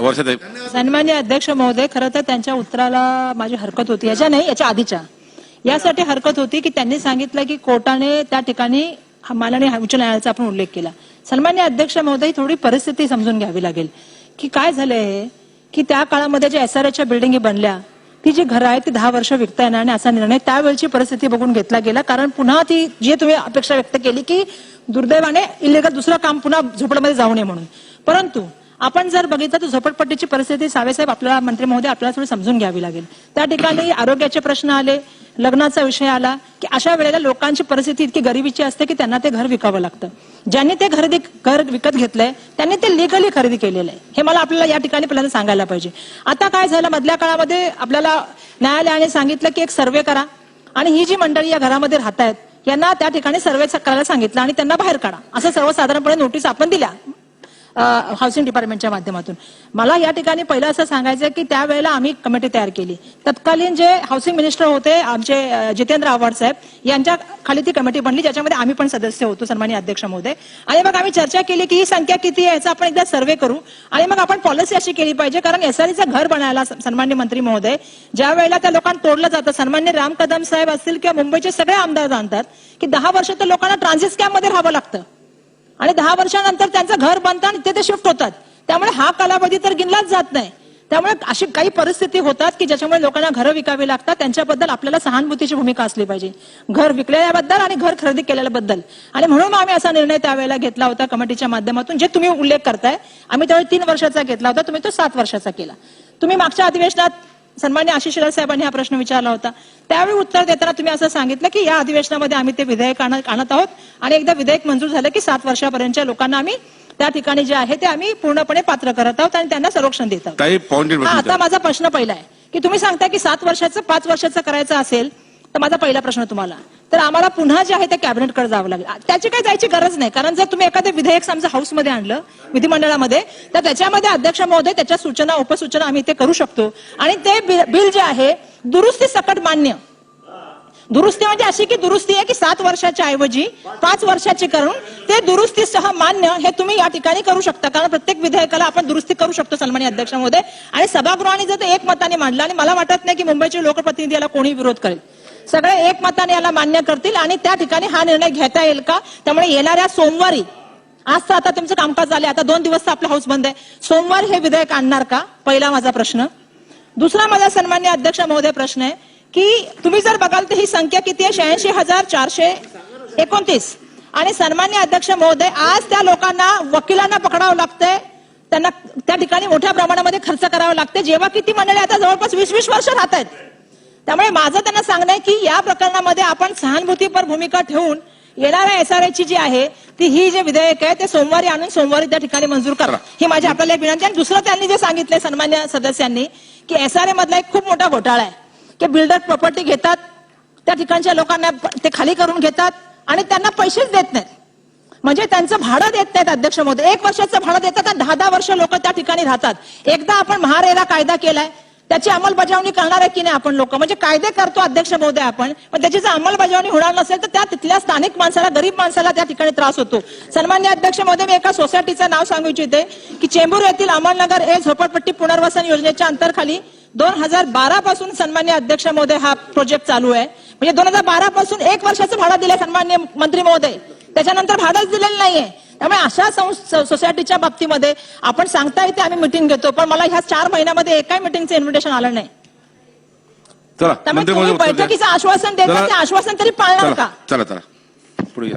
वर्षाताई सन्मान्य अध्यक्ष महोदय खरं तर त्यांच्या उत्तराला माझी हरकत होती. याच्या नाही याच्या आधीच्या. यासाठी हरकत होती की त्यांनी सांगितलं की कोर्टाने त्या ठिकाणी माननीय उच्च न्यायालयाचा आपण उल्लेख केला. सन्मान्य अध्यक्ष महोदय थोडी परिस्थिती समजून घ्यावी लागेल. की काय झालंय की त्या काळामध्ये ज्या एसआरएच्या बिल्डिंगी बनल्या ती जी घरं आहेत ती दहा वर्ष विकता येणार नाही असा निर्णय त्यावेळची परिस्थिती बघून घेतला गेला. कारण पुन्हा ती जे तुम्ही अपेक्षा व्यक्त केली की दुर्दैवाने इलिगल दुसरं काम पुन्हा झोपडमध्ये जाऊ नये म्हणून. परंतु आपण जर बघितलं तर झोपडपट्टीची परिस्थिती सावेसाहेब आपल्याला मंत्री महोदय आपल्याला थोडी समजून घ्यावी लागेल. त्या ठिकाणी आरोग्याचे प्रश्न आले लग्नाचा विषय आला की अशा वेळेला लोकांची परिस्थिती इतकी गरिबीची असते की त्यांना ते घर विकावं लागतं. ज्यांनी ते खरेदी घर विकत घेतलंय त्यांनी ते लिगली खरेदी केलेलं आहे. हे मला आपल्याला या ठिकाणी पहिल्यांदा सांगायला पाहिजे. आता काय झालं मधल्या काळामध्ये आपल्याला न्यायालयाने सांगितलं की एक सर्वे करा आणि ही जी मंडळी या घरामध्ये राहत आहेत यांना त्या ठिकाणी सर्वे करायला सांगितलं आणि त्यांना बाहेर काढा. असं सर्वसाधारणपणे नोटीस आपण दिल्या. हाऊसिंग डिपार्टमेंटच्या माध्यमातून. मला या ठिकाणी पहिलं असं सांगायचं की त्यावेळेला आम्ही कमिटी तयार केली. तत्कालीन जे हाऊसिंग मिनिस्टर होते आमचे जितेंद्र आव्हाड साहेब यांच्या खाली ती कमिटी बनली ज्याच्यामध्ये आम्ही पण सदस्य होतो सन्मान्य अध्यक्ष महोदय. आणि मग आम्ही चर्चा केली की ही संख्या किती आहे याचा आपण एकदा सर्वे करू. आणि मग आपण पॉलिसी अशी केली पाहिजे कारण एसआरईचं घर बनायला सन्मान्य मंत्री महोदय ज्या वेळेला त्या लोकांना तोडलं जातं सन्मान्य राम कदम साहेब असतील किंवा मुंबईचे सगळे आमदार जाणतात की दहा वर्ष तर लोकांना ट्रान्झिट स्कॅममध्ये राहावं लागतं. आणि दहा वर्षानंतर त्यांचं घर बनतं आणि ते ते शिफ्ट होतात. त्यामुळे हा कालावधी तर गिनलाच जात नाही. त्यामुळे अशी काही परिस्थिती होतात की ज्याच्यामुळे लोकांना घरं विकावी लागतात. त्यांच्याबद्दल आपल्याला सहानुभूतीची भूमिका असली पाहिजे. घर विकलेल्याबद्दल आणि घर खरेदी केलेल्याबद्दल आणि म्हणून आम्ही असा निर्णय त्यावेळेला घेतला होता कमिटीच्या माध्यमातून जे तुम्ही उल्लेख करताय. आम्ही त्यावेळी तीन वर्षाचा घेतला होता तुम्ही तो सात वर्षाचा केला. तुम्ही मागच्या अधिवेशनात सन्मान्य आशिष शेलार साहेबांनी हा प्रश्न विचारला होता. त्यावेळी उत्तर देताना तुम्ही असं सांगितलं की या अधिवेशनामध्ये आम्ही ते विधेयक आणत आहोत. आणि एकदा विधेयक मंजूर झालं की सात वर्षापर्यंतच्या लोकांना आम्ही त्या ठिकाणी जे आहे ते आम्ही पूर्णपणे पात्र करत आहोत आणि त्यांना संरक्षण देत आहोत. आता माझा प्रश्न पहिला आहे. की तुम्ही सांगता की सात वर्षाचं पाच वर्षाचं करायचं असेल तर माझा पहिला प्रश्न तुम्हाला. तर आम्हाला पुन्हा जे आहे ते कॅबिनेटकडे जावं लागेल. त्याची काही जायची गरज नाही. कारण जर तुम्ही एखादं विधेयक समजा हाऊसमध्ये आणलं विधिमंडळामध्ये तर त्याच्यामध्ये अध्यक्ष महोदय त्याच्या सूचना उपसूचना आम्ही ते करू शकतो. आणि ते बिल जे आहे दुरुस्ती सकट मान्य. दुरुस्ती म्हणजे अशी की दुरुस्ती आहे की सात वर्षाच्या ऐवजी पाच वर्षाची करून ते दुरुस्तीसह मान्य हे तुम्ही या ठिकाणी करू शकता. कारण प्रत्येक विधेयकाला आपण दुरुस्ती करू शकतो सन्मानी अध्यक्ष महोदय. आणि सभागृहाने जर ते एकमताने मांडलं आणि मला वाटत नाही की मुंबईचे लोकप्रतिनिधी याला कोणी विरोध करेल. सगळे एकमताने याला मान्य करतील आणि त्या ठिकाणी हा निर्णय घेता येईल का? त्यामुळे येणाऱ्या सोमवारी आज तर आता तुमचं कामकाज झाले आता दोन दिवस आपलं आपला हाऊस बंद आहे. सोमवार हे विधेयक आणणार का? पहिला माझा प्रश्न. दुसरा माझा सन्मान्य अध्यक्ष महोदय प्रश्न आहे की तुम्ही जर बघाल तर ही संख्या किती आहे? शहाऐंशी हजार चारशे एकोणतीस. आणि सन्मान्य अध्यक्ष महोदय आज त्या लोकांना वकिलांना पकडावं लागतंय. त्यांना त्या ठिकाणी मोठ्या प्रमाणामध्ये खर्च करावा लागते जेव्हा किती मंडळी आता जवळपास वीस वीस वर्ष राहत आहेत. त्यामुळे माझं त्यांना सांगणं आहे की या प्रकरणामध्ये आपण सहानुभूतीपर भूमिका ठेवून येणाऱ्या एसआरआयची जी आहे ती ही जे विधेयक आहे ते सोमवारी आणून सोमवारी त्या ठिकाणी मंजूर करा. ही माझी आपल्याला एक विनंती. आणि दुसरं त्यांनी जे सांगितलंय सन्मान्य सदस्यांनी की एसआरए मधला एक खूप मोठा घोटाळा आहे की बिल्डर प्रॉपर्टी घेतात त्या ठिकाणच्या लोकांना ते खाली करून घेतात आणि त्यांना पैसेच देत नाहीत. म्हणजे त्यांचं भाडं देत नाहीत अध्यक्ष महोदय. एक वर्षाचं भाडं देतात आणि दहा दहा वर्ष लोक त्या ठिकाणी राहतात. एकदा आपण महारेरा कायदा केलाय त्याची अंमलबजावणी करणार आहे की नाही आपण लोक? म्हणजे कायदे करतो अध्यक्ष महोदय आपण पण त्याची जर अंमलबजावणी होणार नसेल तर त्या तिथल्या स्थानिक माणसाला गरीब माणसाला त्या ठिकाणी त्रास होतो. सन्मान्य अध्यक्ष महोदय मी एका सोसायटीचं नाव सांगू इच्छिते की चेंबूर येथील अमलनगर ए झोपडपट्टी पुनर्वसन योजनेच्या अंतरखाली दोन हजार बारा पासून सन्मान्य अध्यक्ष महोदय हा प्रोजेक्ट चालू आहे. म्हणजे दोन हजार बारा पासून एक वर्षाचं भाडं दिलंय सन्मान्य मंत्री महोदय. त्याच्यानंतर भाडंच दिलेलं नाहीये. त्यामुळे अशा संस- सोसायटीच्या बाबतीमध्ये आपण सांगता येते आम्ही मिटिंग घेतो पण मला ह्या चार महिन्यामध्ये एकाही मिटिंगचं इन्व्हिटेशन आलं नाही त्यामुळे. बैठकीचं आश्वासन देता. ते आश्वासन तरी पाळणार का चला चला पुढे